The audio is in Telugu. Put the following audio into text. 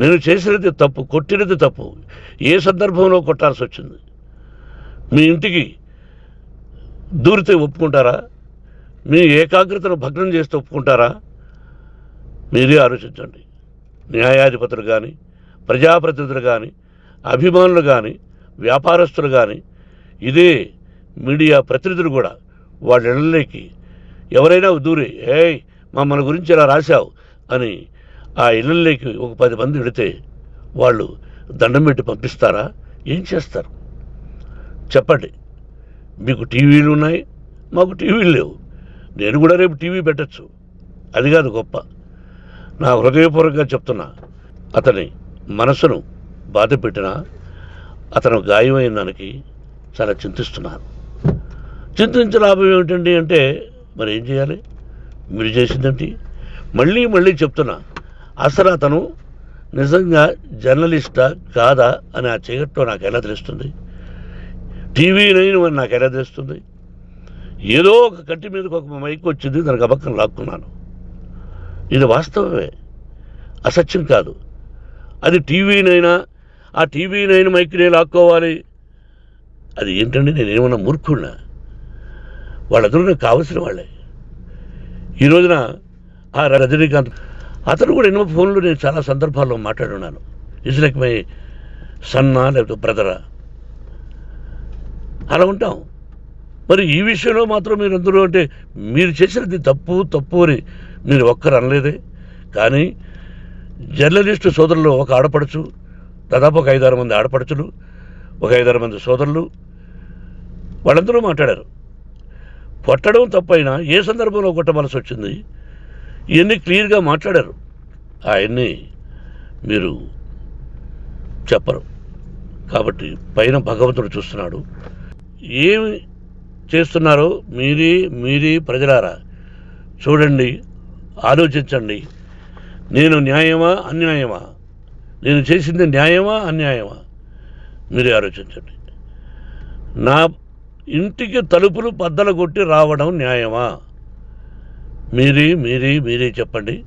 నేను చేసినది తప్పు కొట్టినది తప్పు. ఏ సందర్భంలో కొట్టాల్సి వచ్చింది? మీ ఇంటికి దూరితే ఒప్పుకుంటారా? మీ ఏకాగ్రతను భగ్నం చేస్తే ఒప్పుకుంటారా? మీరే ఆలోచించండి. న్యాయాధిపతులు కానీ ప్రజాప్రతినిధులు కానీ అభిమానులు కానీ వ్యాపారస్తులు కానీ ఇదే మీడియా ప్రతినిధులు కూడా వాళ్ళ ఇళ్ళలోకి ఎవరైనా దూరి ఏయ్ మమ్మల్ని గురించి ఇలా రాశావు అని ఆ ఇళ్ళలోకి ఒక పది మంది వెళితే వాళ్ళు దండం పెట్టి పంపిస్తారా? ఏం చేస్తారు? చెప్పండి. మీకు టీవీలు ఉన్నాయి? మాకు టీవీలు లేవు. నేను కూడా రేపు టీవీ పెట్టచ్చు. అది కాదు గొప్ప. నా హృదయపూర్వకంగా చెప్తున్నా అతని మనసును బాధ పెట్టినా అతను గాయమైన దానికి చాలా చింతిస్తున్నాను చింతించే లాభం ఏమిటండి అంటే మరి ఏం చేయాలి? మీరు చేసిందంటే? మళ్ళీ మళ్ళీ చెప్తున్నా అసలు అతను నిజంగా జర్నలిస్టా కాదా అని ఆ చీకట్లో నాకు ఎలా తెలుస్తుంది? టీవీ నైన్ అని నాకు ఎలా తెలుస్తుంది? ఏదో ఒక కట్టి మీదకి ఒక మైక్ వచ్చింది దానికి అబక్కం లాక్కున్నాను. ఇది వాస్తవమే. అసత్యం కాదు. అది టీవీ నైనా ఆ టీవీ నైన్ మైక్నే లాక్కోవాలి. అది ఏంటండి? నేనేమన్నా మూర్ఖుడినా వాళ్ళందరూ నాకు కావలసిన వాళ్ళే. ఈ రోజున ఆ రజనీకాంత్ అతను కూడా ఎన్నో ఫోన్లు నేను చాలా సందర్భాల్లో మాట్లాడున్నాను. ఇస్ లైక్ మై సన్నా లేకపోతే బ్రదరా అలా ఉంటాం. మరి ఈ విషయంలో మాత్రం మీరు అందరూ అంటే మీరు చేసినది తప్పు తప్పు అని మీరు ఒక్కరు అనలేదే. కానీ జర్నలిస్టు సోదరులు ఒక ఆడపడుచు దాదాపు ఒక ఐదారు మంది ఆడపడుచులు ఒక ఐదారు మంది సోదరులు వాళ్ళందరూ మాట్లాడారు. కొట్టడం తప్పైనా ఏ సందర్భంలో కొట్టవలసి వచ్చింది? ఇవన్నీ క్లియర్గా మాట్లాడారు. ఆయన్ని మీరు చెప్పరు. కాబట్టి పైన భగవంతుడు చూస్తున్నాడు. ఏమి చేస్తున్నారో మీరే మీరే ప్రజలారా చూడండి ఆలోచించండి. నేను న్యాయమా అన్యాయమా? నేను చేసింది న్యాయమా అన్యాయమా? మీరే ఆలోచించండి. నా ఇంటికి తలుపులు బద్దలు కొట్టి రావడం న్యాయమా? మీరే మీరే మీరే చెప్పండి.